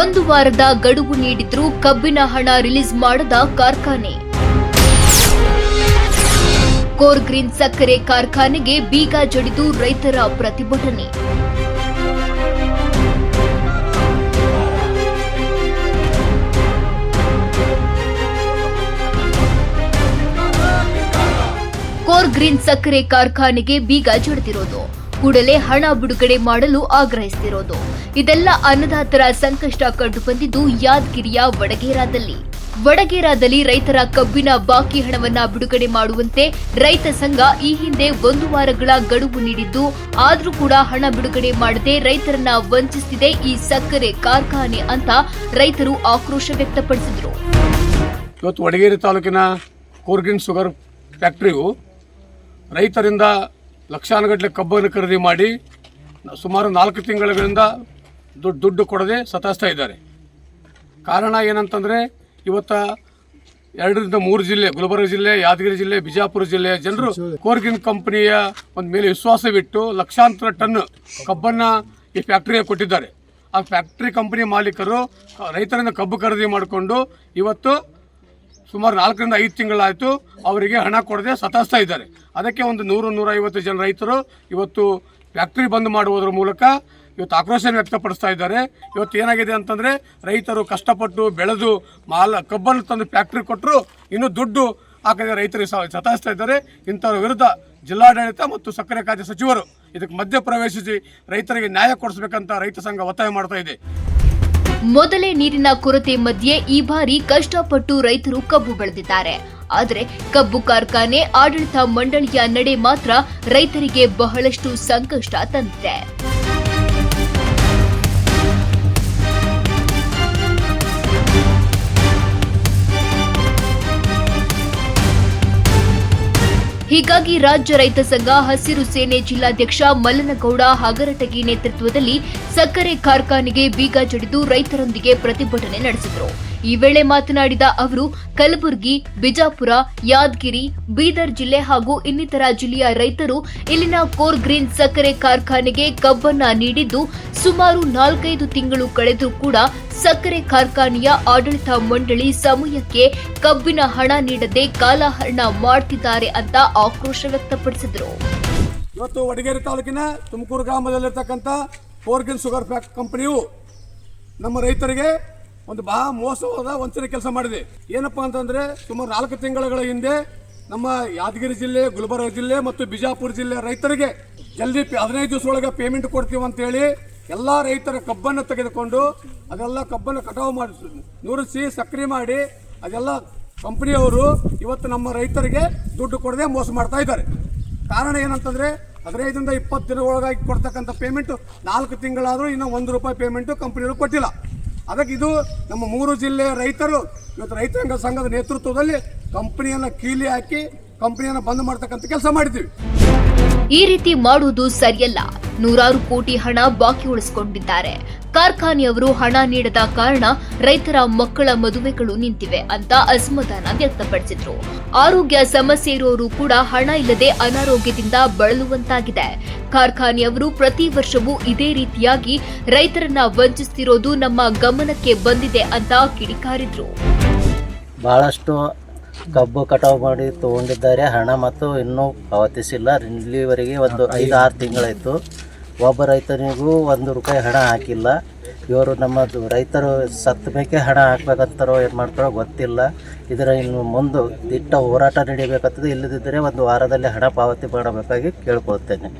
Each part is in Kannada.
ಒಂದು ವಾರದ ಗಡುವು ನೀಡಿದ್ರೂ ಕಬ್ಬಿನ ಹಣ ರಿಲೀಸ್ ಮಾಡದ ಕಾರ್ಖಾನೆ. ಕೋರ್ ಗ್ರೀನ್ ಸಕ್ಕರೆ ಕಾರ್ಖಾನೆಗೆ ಬೀಗ ಜಡಿದು ರೈತರ ಪ್ರತಿಭಟನೆ. ಕೋರ್ ಗ್ರೀನ್ ಸಕ್ಕರೆ ಕಾರ್ಖಾನೆಗೆ ಬೀಗ ಜಡಿದಿರೋದು. ಕೂಡಲೇ ಹಣ ಬಿಡುಗಡೆ ಮಾಡಲು ಆಗ್ರಹಿಸುತ್ತಿರೋದು. ಇದೆಲ್ಲ ಅನ್ನದಾತರ ಸಂಕಷ್ಟ ಕಂಡು ಬಂದಿದ್ದು ಯಾದಗಿರಿಯ ವಡಗೇರಾದಲ್ಲಿ. ವಡಗೇರಾದಲ್ಲಿ ರೈತರ ಕಬ್ಬಿನ ಬಾಕಿ ಹಣವನ್ನ ಬಿಡುಗಡೆ ಮಾಡುವಂತೆ ರೈತ ಸಂಘ ಈ ಹಿಂದೆ ಒಂದು ವಾರಗಳ ಗಡುವು ನೀಡಿದ್ದು, ಆದರೂ ಕೂಡ ಹಣ ಬಿಡುಗಡೆ ಮಾಡದೆ ರೈತರನ್ನ ವಂಚಿಸುತ್ತಿದೆ ಈ ಸಕ್ಕರೆ ಕಾರ್ಖಾನೆ ಅಂತ ರೈತರು ಆಕ್ರೋಶ ವ್ಯಕ್ತಪಡಿಸಿದರು. ಇವತ್ತು ವಡಗೇರಿ ತಾಲೂಕಿನ ಕೂರ್ಗಿನ್ ಶುಗರ್ ಫ್ಯಾಕ್ಟರಿಯು ರೈತರಿಂದ ಲಕ್ಷಾನುಗಟ್ಟಲೆ ಕಬ್ಬನ್ನು ಖರೀದಿ ಮಾಡಿ ಸುಮಾರು ನಾಲ್ಕು ತಿಂಗಳಿಂದ ದುಡ್ಡು ದುಡ್ಡು ಕೊಡದೆ ಸತಾಯಿಸ್ತಾ ಇದ್ದಾರೆ. ಕಾರಣ ಏನಂತಂದರೆ, ಇವತ್ತು ಎರಡರಿಂದ ಮೂರು ಜಿಲ್ಲೆ, ಗುಲ್ಬರ್ಗ ಜಿಲ್ಲೆ, ಯಾದಗಿರಿ ಜಿಲ್ಲೆ, ಬಿಜಾಪುರ ಜಿಲ್ಲೆಯ ಜನರು ಕೋರ್ಗಿನ್ ಕಂಪನಿಯ ಒಂದು ಮೇಲೆ ವಿಶ್ವಾಸವಿಟ್ಟು ಲಕ್ಷಾಂತರ ಟನ್ ಕಬ್ಬನ್ನು ಈ ಫ್ಯಾಕ್ಟ್ರಿಗೆ ಕೊಟ್ಟಿದ್ದಾರೆ. ಆ ಫ್ಯಾಕ್ಟ್ರಿ ಕಂಪನಿ ಮಾಲೀಕರು ರೈತರನ್ನು ರೈತರಿಂದ ಕಬ್ಬು ಖರೀದಿ ಮಾಡಿಕೊಂಡು ಇವತ್ತು ಸುಮಾರು ನಾಲ್ಕರಿಂದ ಐದು ತಿಂಗಳಾಯಿತು ಅವರಿಗೆ ಹಣ ಕೊಡದೆ ಸತಾಯಿಸ್ತಾ ಇದ್ದಾರೆ. ಅದಕ್ಕೆ ಒಂದು ನೂರು, ನೂರೈವತ್ತು ಜನ ರೈತರು ಇವತ್ತು ಫ್ಯಾಕ್ಟ್ರಿ ಬಂದ್ ಮಾಡುವುದರ ಮೂಲಕ ಇವತ್ತು ಆಕ್ರೋಶ ವ್ಯಕ್ತಪಡಿಸ್ತಾ ಇದ್ದಾರೆ. ಇವತ್ತು ಏನಾಗಿದೆ ಅಂತಂದರೆ ರೈತರು ಕಷ್ಟಪಟ್ಟು ಬೆಳೆದು ಮಾಲ, ಕಬ್ಬನ್ನು ತಂದು ಫ್ಯಾಕ್ಟ್ರಿ ಕೊಟ್ಟರು ಇನ್ನೂ ದುಡ್ಡು ಹಾಕದೆ ರೈತರಿಗೆ ಸತಾಯಿಸ್ತಾ ಇದ್ದಾರೆ. ಇಂಥವ್ರ ವಿರುದ್ಧ ಜಿಲ್ಲಾಡಳಿತ ಮತ್ತು ಸಕ್ಕರೆ ಖಾತೆ ಸಚಿವರು ಇದಕ್ಕೆ ಮಧ್ಯ ಪ್ರವೇಶಿಸಿ ರೈತರಿಗೆ ನ್ಯಾಯ ಕೊಡಿಸಬೇಕಂತ ರೈತ ಸಂಘ ಒತ್ತಾಯ ಮಾಡ್ತಾ ಇದೆ. ಮೊದಲೇ ನೀರಿನ ಕೊರತೆ ಮಧ್ಯೆ ಈ ಬಾರಿ ಕಷ್ಟಪಟ್ಟು ರೈತರು ಕಬ್ಬು ಬೆಳೆದಿದ್ದಾರೆ. ಆದರೆ ಕಬ್ಬು ಕಾರ್ಖಾನೆ, ಆಡಳಿತ ಮಂಡಳಿಯ ನಡೆ ಮಾತ್ರ ರೈತರಿಗೆ ಬಹಳಷ್ಟು ಸಂಕಷ್ಟ ತಂದಿದೆ. ಹೀಗಾಗಿ ರಾಜ್ಯ ರೈತ ಸಂಘ ಹಸಿರು ಸೇನೆ ಜಿಲ್ಲಾಧ್ಯಕ್ಷ ಮಲ್ಲನಗೌಡ ಹಗರಟಗಿ ನೇತೃತ್ವದಲ್ಲಿ ಸಕ್ಕರೆ ಕಾರ್ಖಾನೆಗೆ ಬೀಗ ಜಡಿದು ರೈತರೊಂದಿಗೆ ಪ್ರತಿಭಟನೆ ನಡೆಸಿದರು. ಈ ವೇಳೆ ಮಾತನಾಡಿದ ಅವರು, ಕಲಬುರಗಿ, ಬಿಜಾಪುರ, ಯಾದಗಿರಿ, ಬೀದರ್ ಜಿಲ್ಲೆ ಹಾಗೂ ಇನ್ನಿತರ ಜಿಲ್ಲೆಯ ರೈತರು ಇಲ್ಲಿನ ಕೋರ್ ಗ್ರೀನ್ ಸಕ್ಕರೆ ಕಾರ್ಖಾನೆಗೆ ಕಬ್ಬನ್ನ ನೀಡಿದ್ದು, ಸುಮಾರು ನಾಲ್ಕೈದು ತಿಂಗಳು ಕಳೆದರೂ ಕೂಡ ಸಕ್ಕರೆ ಕಾರ್ಖಾನೆಯ ಆಡಳಿತ ಮಂಡಳಿ ಸಮಯಕ್ಕೆ ಕಬ್ಬಿನ ಹಣ ನೀಡದೆ ಕಾಲಹರಣ ಮಾಡ್ತಿದ್ದಾರೆ ಅಂತ ಆಕ್ರೋಶ ವ್ಯಕ್ತಪಡಿಸಿದರು. ಇವತ್ತು ವಡಗೇರಿ ತಾಲೂಕಿನ ತುಮಕೂರು ಗ್ರಾಮದಲ್ಲಿರ್ತಕ್ಕಂಥ ಫೋರ್ಗಿನ್ ಶುಗರ್ ಫ್ಯಾಕ್ಟ್ ಕಂಪನಿಯು ನಮ್ಮ ರೈತರಿಗೆ ಒಂದು ಬಹಳ ಮೋಸವಾದ ವಂಚನೆ ಕೆಲಸ ಮಾಡಿದೆ. ಏನಪ್ಪ ಅಂತಂದ್ರೆ ಸುಮಾರು ನಾಲ್ಕು ತಿಂಗಳ ಹಿಂದೆ ನಮ್ಮ ಯಾದಗಿರಿ ಜಿಲ್ಲೆ, ಗುಲ್ಬರ್ಗ ಜಿಲ್ಲೆ ಮತ್ತು ಬಿಜಾಪುರ ಜಿಲ್ಲೆ ರೈತರಿಗೆ ಜಲ್ದಿ ಹದಿನೈದು ದಿವಸ ಒಳಗೆ ಪೇಮೆಂಟ್ ಕೊಡ್ತೀವಿ ಅಂತೇಳಿ ಎಲ್ಲ ರೈತರ ಕಬ್ಬನ್ನು ತೆಗೆದುಕೊಂಡು ಅದೆಲ್ಲ ಕಬ್ಬನ್ನು ಕಟಾವು ಮಾಡಿ ನುರಿಸಿ ಸಕ್ರೆ ಮಾಡಿ ಅದೆಲ್ಲ ಕಂಪ್ನಿಯವರು ಇವತ್ತು ನಮ್ಮ ರೈತರಿಗೆ ದುಡ್ಡು ಕೊಡದೆ ಮೋಸ ಮಾಡ್ತಾ ಇದ್ದಾರೆ. ಕಾರಣ ಏನಂತಂದ್ರೆ ಹದಿನೈದರಿಂದ ಇಪ್ಪತ್ತು ದಿನ ಒಳಗಾಗಿ ಕೊಡ್ತಕ್ಕಂಥ ಪೇಮೆಂಟ್ ನಾಲ್ಕು ತಿಂಗಳಾದರೂ ಇನ್ನೂ ಒಂದು ರೂಪಾಯಿ ಪೇಮೆಂಟು ಕಂಪನಿಯವರು ಕೊಟ್ಟಿಲ್ಲ. ಅದಕ್ಕೆ ಇದು ನಮ್ಮ ಮೂರು ಜಿಲ್ಲೆಯ ರೈತರು ಇವತ್ತು ರೈತಾಂಗ ಸಂಘದ ನೇತೃತ್ವದಲ್ಲಿ ಕಂಪನಿಯನ್ನು ಕೀಲಿ ಹಾಕಿ ಕಂಪನಿಯನ್ನು ಬಂದ್ ಮಾಡ್ತಕ್ಕಂಥ ಕೆಲಸ ಮಾಡಿದ್ದೀವಿ. ಈ ರೀತಿ ಮಾಡುವುದು ಸರಿಯಲ್ಲ. ನೂರಾರು ಕೋಟಿ ಹಣ ಬಾಕಿ ಉಳಿಸಿಕೊಂಡಿದ್ದಾರೆ. ಕಾರ್ಖಾನೆಯವರು ಹಣ ನೀಡದ ಕಾರಣ ರೈತರ ಮಕ್ಕಳ ಮದುವೆಗಳು ನಿಂತಿವೆ ಅಂತ ಅಸಮಾಧಾನ ವ್ಯಕ್ತಪಡಿಸಿದ್ರು. ಆರೋಗ್ಯ ಸಮಸ್ಯೆ ಇರುವವರು ಕೂಡ ಹಣ ಇಲ್ಲದೆ ಅನಾರೋಗ್ಯದಿಂದ ಬಳಲುವಂತಾಗಿದೆ. ಕಾರ್ಖಾನೆಯವರು ಪ್ರತಿ ವರ್ಷವೂ ಇದೇ ರೀತಿಯಾಗಿ ರೈತರನ್ನ ವಂಚಿಸ್ತಿರೋದು ನಮ್ಮ ಗಮನಕ್ಕೆ ಬಂದಿದೆ ಅಂತ ಕಿಡಿಕಾರಿದ್ರು. ಭಾಳಷ್ಟು ಕಬ್ಬು ಕಟಾವು ಮಾಡಿ ತೊಗೊಂಡಿದ್ದಾರೆ. ಹಣ ಮತ್ತು ಇನ್ನೂ ಪಾವತಿಸಿಲ್ಲ. ಇಲ್ಲಿವರೆಗೆ ಒಂದು ಐದು ಆರು ತಿಂಗಳಾಯಿತು. ಒಬ್ಬ ರೈತನಿಗೂ ಒಂದು ರೂಪಾಯಿ ಹಣ ಹಾಕಿಲ್ಲ. ಇವರು ನಮ್ಮದು ರೈತರು ಸತ್ತ ಮೇಲೆ ಹಣ ಹಾಕ್ಬೇಕಂತಾರೋ ಏನು ಮಾಡ್ತಾರೋ ಗೊತ್ತಿಲ್ಲ. ಇದರ ಇನ್ನು ಮುಂದೆ ದಿಟ್ಟ ಹೋರಾಟ ನಡೀಬೇಕಾಗ್ತದೆ ಇಲ್ಲದಿದ್ದರೆ ಒಂದು ವಾರದಲ್ಲಿ ಹಣ ಪಾವತಿ ಮಾಡಬೇಕಾಗಿ ಕೇಳ್ಕೊಳ್ತೇನೆ.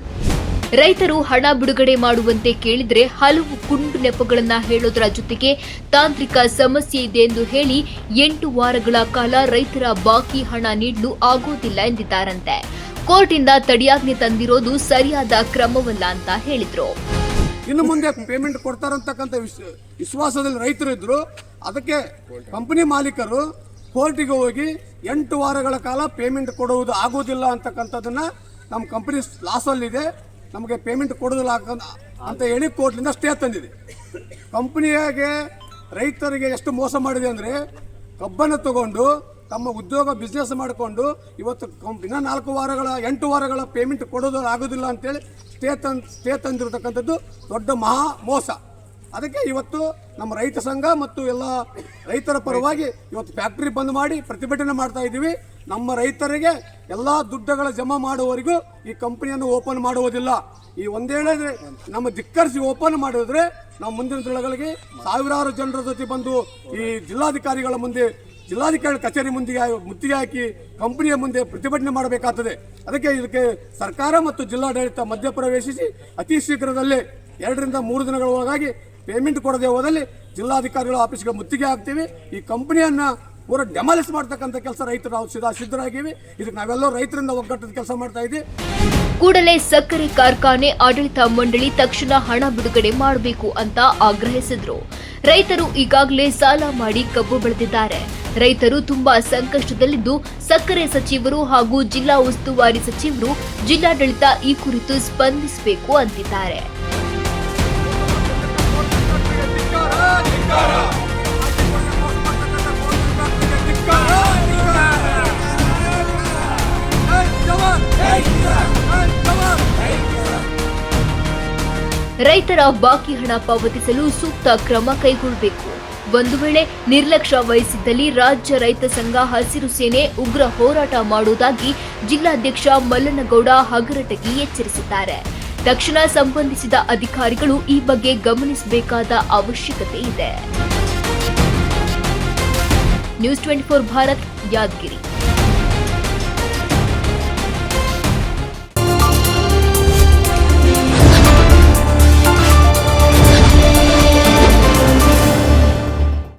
ರೈತರು ಹಣ ಬಿಡುಗಡೆ ಮಾಡುವಂತೆ ಕೇಳಿದ್ರೆ ಹಲವು ಕುಂಡು ನೆಪಗಳನ್ನು ಹೇಳೋದರ ಜೊತೆಗೆ ತಾಂತ್ರಿಕ ಸಮಸ್ಯೆ ಇದೆ ಎಂದು ಹೇಳಿ ಎಂಟು ವಾರಗಳ ಕಾಲ ರೈತರ ಬಾಕಿ ಹಣ ನೀಡಲು ಆಗೋದಿಲ್ಲ ಎಂದಿದ್ದಾರಂತೆ. ಕೋರ್ಟಿಂದ ತಡಿಯಾಜ್ಞೆ ತಂದಿರೋದು ಸರಿಯಾದ ಕ್ರಮವಲ್ಲ ಅಂತ ಹೇಳಿದ್ರು. ಇನ್ನು ಮುಂದೆ ಪೇಮೆಂಟ್ ಕೊಡ್ತಾರಂತಕ್ಕಂಥ ವಿಶ್ವ- ವಿಶ್ವಾಸದಲ್ಲಿ ರೈತರು ಇದ್ರು. ಅದಕ್ಕೆ ಕಂಪನಿ ಮಾಲೀಕರು ಕೋರ್ಟಿಗೆ ಹೋಗಿ ಎಂಟು ವಾರಗಳ ಕಾಲ ಪೇಮೆಂಟ್ ಕೊಡುವುದು ಆಗೋದಿಲ್ಲ ಅಂತಕ್ಕಂಥದ್ದನ್ನ ನಮ್ಮ ಕಂಪನಿ ಲಾಸಲ್ಲಿದೆ. ನಮಗೆ ಪೇಮೆಂಟ್ ಕೊಡೋದಿಲ್ಲ ಅಂತ ಹೇಳಿ ಕೋರ್ಟ್ಲಿಂದ ಸ್ಟೇ ತಂದಿದೆ. ಕಂಪ್ನಿಯಾಗೆ ರೈತರಿಗೆ ಎಷ್ಟು ಮೋಸ ಮಾಡಿದೆ ಅಂದರೆ ಕಬ್ಬನ್ನು ತಗೊಂಡು ತಮ್ಮ ಉದ್ಯೋಗ ಬಿಸ್ನೆಸ್ ಮಾಡಿಕೊಂಡು ಇವತ್ತು ಇನ್ನ ನಾಲ್ಕು ವಾರಗಳ, ಎಂಟು ವಾರಗಳ ಪೇಮೆಂಟ್ ಕೊಡೋದು ಆಗೋದಿಲ್ಲ ಅಂತೇಳಿ ಸ್ಟೇ ತಂದು ಸ್ಟೇ ತಂದಿರತಕ್ಕಂಥದ್ದು ದೊಡ್ಡ ಮಹಾ ಮೋಸ. ಅದಕ್ಕೆ ಇವತ್ತು ನಮ್ಮ ರೈತ ಸಂಘ ಮತ್ತು ಎಲ್ಲ ರೈತರ ಪರವಾಗಿ ಇವತ್ತು ಫ್ಯಾಕ್ಟ್ರಿ ಬಂದ್ ಮಾಡಿ ಪ್ರತಿಭಟನೆ ಮಾಡ್ತಾ ಇದ್ದೀವಿ. ನಮ್ಮ ರೈತರಿಗೆ ಎಲ್ಲ ದುಡ್ಡುಗಳ ಜಮಾ ಮಾಡುವವರೆಗೂ ಈ ಕಂಪನಿಯನ್ನು ಓಪನ್ ಮಾಡುವುದಿಲ್ಲ. ಈ ಒಂದೇಳೆ ನಮ್ಮ ಧಿಕ್ಕರಿಸಿ ಓಪನ್ ಮಾಡಿದ್ರೆ ನಾವು ಮುಂದಿನ ದಿನಗಳಿಗೆ ಸಾವಿರಾರು ಜನರ ಜೊತೆ ಬಂದು ಈ ಜಿಲ್ಲಾಧಿಕಾರಿಗಳ ಮುಂದೆ ಜಿಲ್ಲಾಧಿಕಾರಿ ಕಚೇರಿ ಮುಂದೆ ಮುತ್ತಿಗೆ ಹಾಕಿ ಕಂಪನಿಯ ಮುಂದೆ ಪ್ರತಿಭಟನೆ ಮಾಡಬೇಕಾಗ್ತದೆ. ಅದಕ್ಕೆ ಇದಕ್ಕೆ ಸರ್ಕಾರ ಮತ್ತು ಜಿಲ್ಲಾಡಳಿತ ಮಧ್ಯಪ್ರವೇಶಿಸಿ ಅತಿ ಶೀಘ್ರದಲ್ಲೇ ಎರಡರಿಂದ ಮೂರು ದಿನಗಳ ಒಳಗಾಗಿ ಪೇಮೆಂಟ್ ಕೊಡದೆ ಹೋದಲ್ಲಿ ಜಿಲ್ಲಾಧಿಕಾರಿಗಳ ಆಫೀಸ್ಗೆ ಮುತ್ತಿಗೆ ಹಾಕ್ತೀವಿ. ಈ ಕಂಪನಿಯನ್ನ ಪೂರ ಡೆಮಾಲಿಸ್ ಮಾಡ್ತಕ್ಕಂಥ ಕೆಲಸ ರೈತರು ನಾವು ಸಿದ್ಧ ಸಿದ್ಧರಾಗಿವಿ. ಇದಕ್ಕೆ ನಾವೆಲ್ಲರೂ ರೈತರಿಂದ ಒಗ್ಗಟ್ಟದ ಕೆಲಸ ಮಾಡ್ತಾ ಇದ್ದೀವಿ ಕೂಡಲೇ ಸಕ್ಕರೆ ಕಾರ್ಖಾನೆ ಆಡಳಿತ ಮಂಡಳಿ ತಕ್ಷಣ ಹಣ ಬಿಡುಗಡೆ ಮಾಡಬೇಕು ಅಂತ ಆಗ್ರಹಿಸಿದ್ರು. ರೈತರು ಈಗಾಗಲೇ ಸಾಲ ಮಾಡಿ ಕಬ್ಬು ಬೆಳೆದಿದ್ದಾರೆ. ರೈತರು ತುಂಬಾ ಸಂಕಷ್ಟದಲ್ಲಿದ್ದು ಸಕ್ಕರೆ ಸಚಿವರು ಹಾಗೂ ಜಿಲ್ಲಾ ಉಸ್ತುವಾರಿ ಸಚಿವರು ಜಿಲ್ಲಾಡಳಿತ ಈ ಕುರಿತು ಸ್ಪಂದಿಸಬೇಕು ಅಂತಿದ್ದಾರೆ. ರೈತರ ಬಾಕಿ ಹಣ ಪಾವತಿಸಲು ಸೂಕ್ತ ಕ್ರಮ ಕೈಗೊಳ್ಳಬೇಕು. ಒಂದು ವೇಳೆ ನಿರ್ಲಕ್ಷ್ಯ ವಹಿಸಿದ್ದಲ್ಲಿ ರಾಜ್ಯ ರೈತ ಸಂಘ ಹಸಿರು ಸೇನೆ ಉಗ್ರ ಹೋರಾಟ ಮಾಡುವುದಾಗಿ ಜಿಲ್ಲಾಧ್ಯಕ್ಷ ಮಲ್ಲನಗೌಡ ಹಗರಟಗಿ ಎಚ್ಚರಿಸಿದ್ದಾರೆ. ತಕ್ಷಣ ಸಂಬಂಧಿಸಿದ ಅಧಿಕಾರಿಗಳು ಈ ಬಗ್ಗೆ ಗಮನಿಸಬೇಕಾದ ಅವಶ್ಯಕತೆ ಇದೆ. News twenty four Bharat Yadgiri.